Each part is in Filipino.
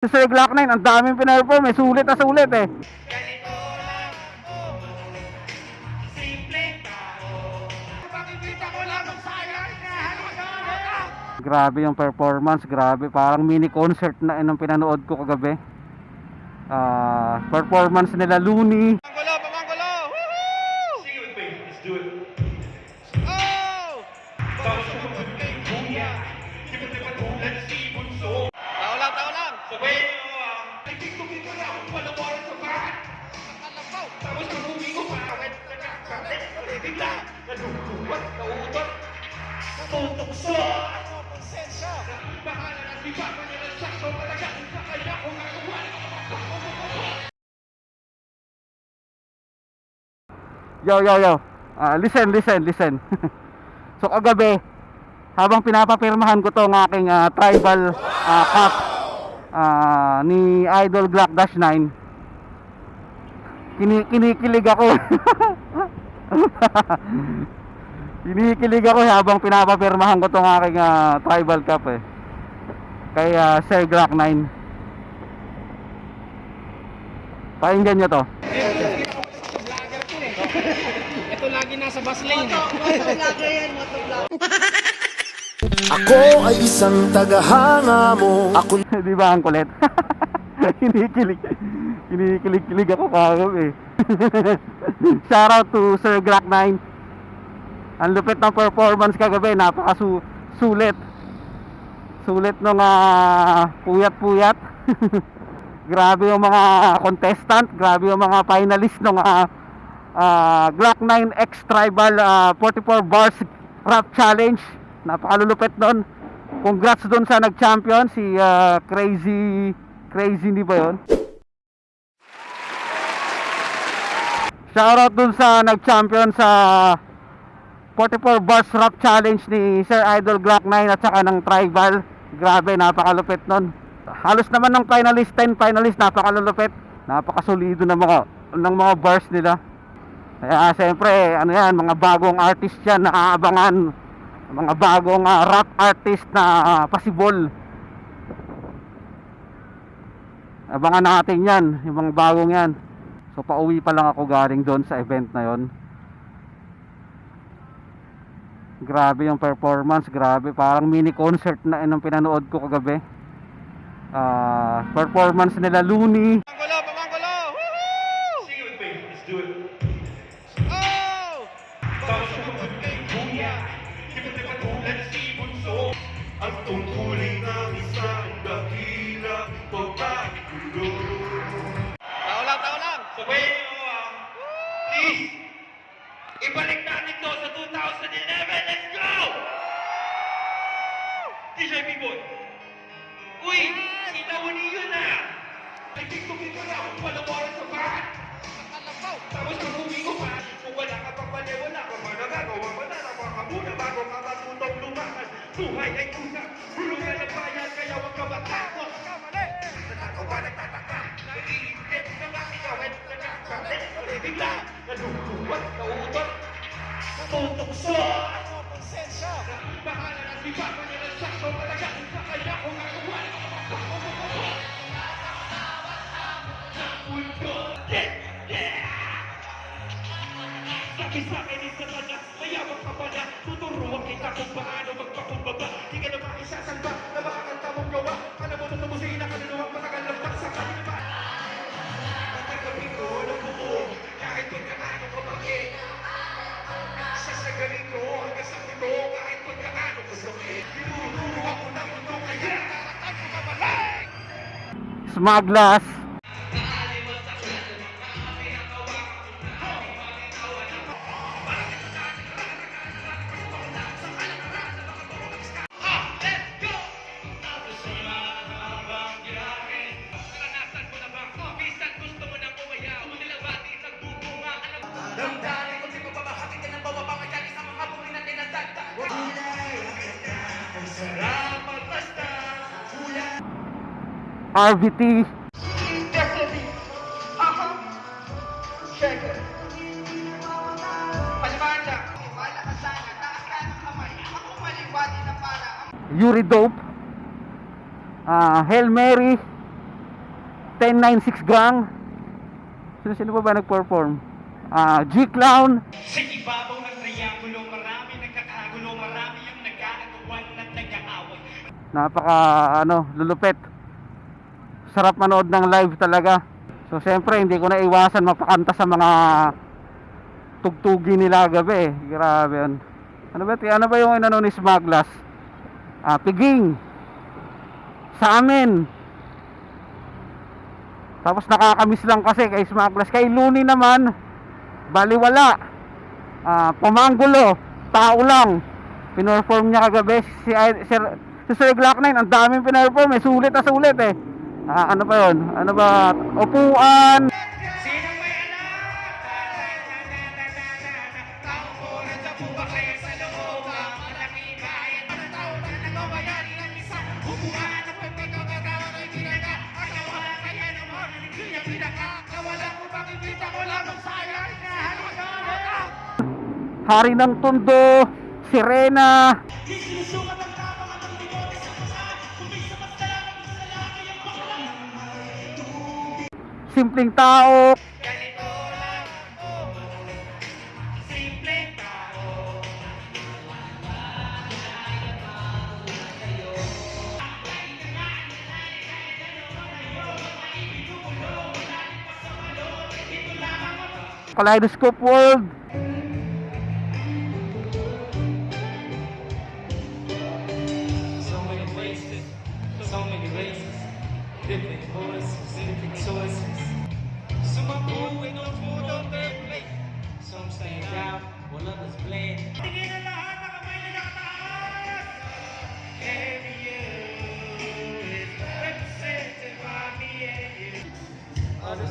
Si Sir Glock 9, ang daming pinerform eh. Sulit na sulit eh. Grabe yung performance, grabe. Parang mini concert na yun ang pinanood ko kagabi. Ah, performance nila Looney. Yo, yo, yo. Ah, listen, listen, listen. so kagabi, habang pinapapirmahan ko tong aking ah, tribal ah, cup ah, ni Idol Glock Dash 9, kini kinikilig ako. kinikilig ako habang pinapapirmahan ko tong aking ah, tribal cup eh. Kay ah, Sir Glock 9. Pakinggan nyo to. Eh. Ito lagi nasa bus lane. Ako ay isang tagahanga mo Ako Di ba ang kulit? kinikilig. Kinikilig-kilig ako kagabi. Shout out to Sir Glock 9. Ang lupit ng performance kagabi, napaka sulit. Sulit nung ah, puyat-puyat. grabe yung mga contestant, grabe yung mga finalist ng ah, ah, Glock 9 X Tribal ah, 44 Bars Rap Challenge. Napakalulupit nun. Congrats doon sa nag-champion si ah, Crazy Crazy hindi ba 'yon? Shoutout dun sa nag-champion sa 44 Bars Rap Challenge ni Sir Idol Glock 9 at saka ng Tribal. Grabe, napakalupit nun. Halos naman ng finalist, 10 finalist, napakalulupit. Napakasolido ng mga ng mga bars nila. Kaya siyempre, ano yan, mga bagong artist yan na aabangan. Mga bagong ah, rap artist na ah, possible. Abangan natin yan, yung mga bagong yan. So pauwi pa lang ako galing doon sa event na yon. Grabe yung performance, grabe. Parang mini concert na yun ang pinanood ko kagabi. Ah, performance nila Looney. Nagtitugin ko na akong palawaran sa bahay. Nakalabaw! Tapos nung humingo pa, kung wala ka pang mali, wala ka pa nagagawa pa na napaka bago ka matutong lumakas. Buhay ay una, bulong na ng bayan, kaya huwag ka matakot. Yeah, yeah! Sabi sa ka na, mayawag ka pala Tuturuan kita kung paano magpakumbaba Di ka na makisasamba na makakanta mong gawa mo tatapusin ang kaluluwang matagal lang sa kanila Tatagapin ko ng buo Kahit pagkakano ka bakit Sasagalin ko hanggang sa puno Kahit pagkakano ka sakit Tinuturo ako ng mundo kaya Taratag ko kabalik Smaglas. RVT. Definitely Aha Check it Palimanda Wala ka sana, taas ka ng kamay. Ako na para ang Yuri Dope. Ah, Hail Mary. 1096 gang. Sino sino pa ba nag-perform? Ah, G-Clown, Sa ibabaw ng triangulo, marami nagkakagulo, marami yung nag-aagawan at nag-aaway. napaka ano, lulupet. Sarap manood ng live talaga. So siyempre hindi ko na iwasan mapakanta sa mga tugtugi nila gabi. eh. Grabe yun. Ano ba, ano ba yung inano ni Smaglas? Ah, piging. Sa amin. Tapos nakakamiss lang kasi kay Smaglas. Kay Looney naman, baliwala. Ah, pamanggulo, tao lang. Pinorform niya kagabi si, si, si Sir Glock 9, ang daming pinorform eh, sulit na sulit eh. Ah, ano ba yun? Ano ba? Upuan, Sino may alam? Tao simpleng tao, kaleidoscope world,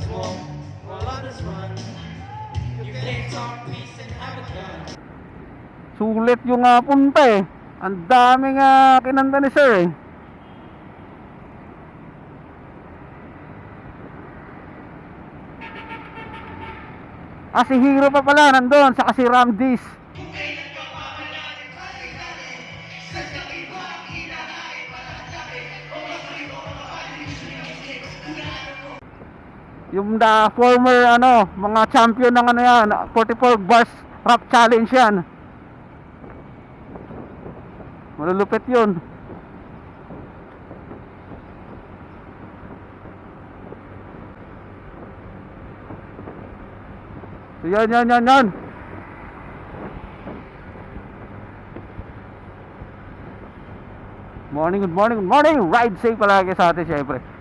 Walk while others run. You can't talk peace and have it done. sulit yung uh, punta eh. Ang daming uh, kinanta ni Sir eh. Ah, si Hero pa pala nandun, saka si Ramdis. Yung the former ano, mga champion ng ano yan, 44 bars rap challenge yan. Malulupit yun. So yan, yan, yan, yan. Morning, good morning, good morning. Ride safe palagi sa atin, syempre.